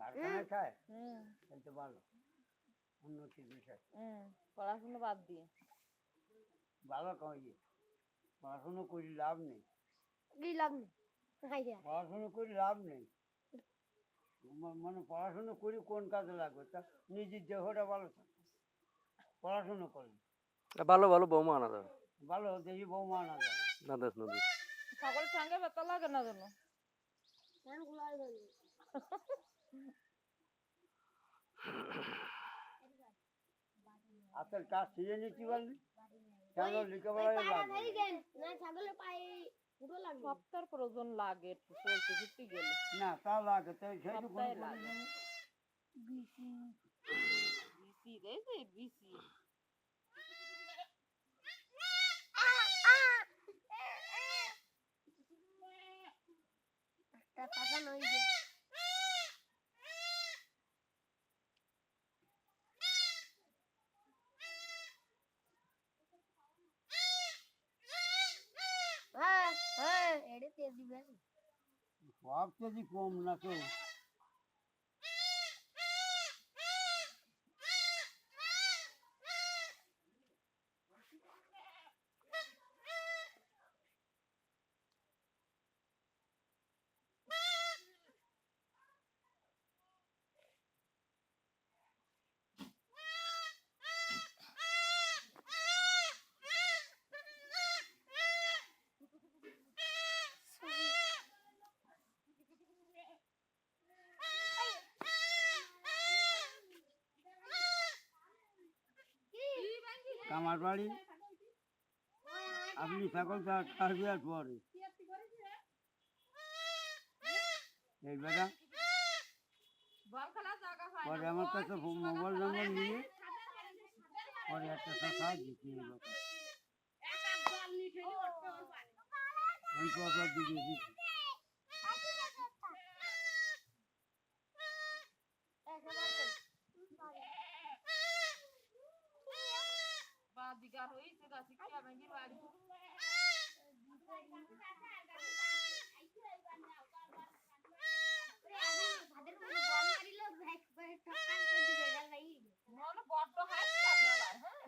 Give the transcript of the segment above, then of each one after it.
হুম। ভালো। উন্নতির বিষয়। পড়াশুনো বাদ দিয়ে। ভালো কই পড়াশুনো করি লাভ নেই। কি লাভ নেই? পড়াশুনো করি লাভ নেই। মানে পড়াশুনো করি কোন কাজে লাগবে? তা নিজের দেহটা ভালো থাকে। পড়াশুনো করি। ভালো ভালো বৌমা আনা যাবে। ভালো দেখি বৌমা আনা যাবে। নাদেশ নদী সকল সঙ্গে ব্যথা লাগে না জন্য খোলা কাজ শিখে নিতে পারলি কেন পায়ে সপ্তাহের প্রয়োজন লাগে চলতে ফিরতে গেলে। না তা লাগে বিসি। বিসি নই যে হ্যাঁ হ্যাঁ এড়ে তেজ দিবে সব কেজি কম কামার বাড়ি। আপনি ছাগল কাটবিয়ার পরে? এই বেটা। পরে আমার কাছে মোবাইল নম্বর নিয়ে পরে একটা দিতে এলো আমি তো আপনার দিকে দিচ্ছি বা দিগার হইছে গা শিক্ষা ব্যাংকের বাড়ি মনে বড্ড হাসি লাগে আবার হ্যাঁ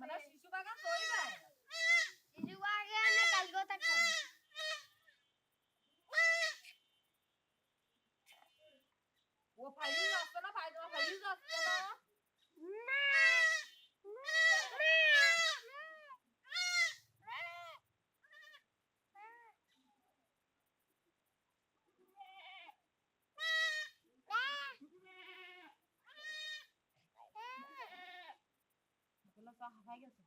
মানে শিশু বাগান তৈরি দেয় ও ফাইলি যাচ্ছে না ফাইলি ফাইলি যাচ্ছে না হাফাই গেছে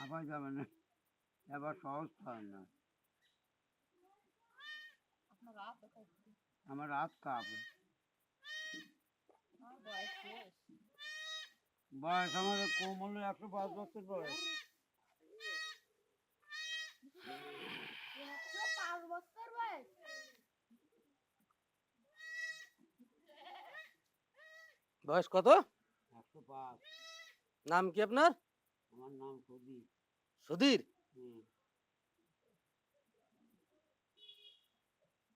আবার যাবে না। এবার সহজ হয় না। আমার রাত কাঁপে। বয়স আমার কম হলে একশো পাঁচ বছর বয়স পাঁচ বছর বয়স বয়স কত? একশো পাঁচ। নাম কি আপনার? আমার নাম সুধীর। হুম।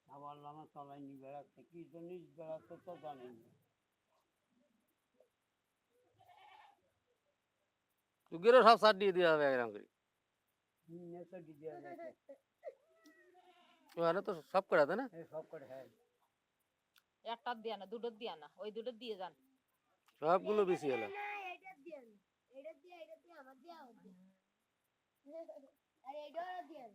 আবার আমার তলাইনি বেড়াচ্ছে। কি জন্য বেড়াচ্ছে তো জানেন। না। সব সার দিয়ে দেওয়া হবে এরকম করে। হুম, এ তো দিদি ওখানে তো সব করে না? সব করে হ্যাঁ। একটা দিয়ে না দুটো দিয়ে না ওই দুটো দিয়ে যান। সবগুলো বেশি হলো। আর এইটা দিয়ে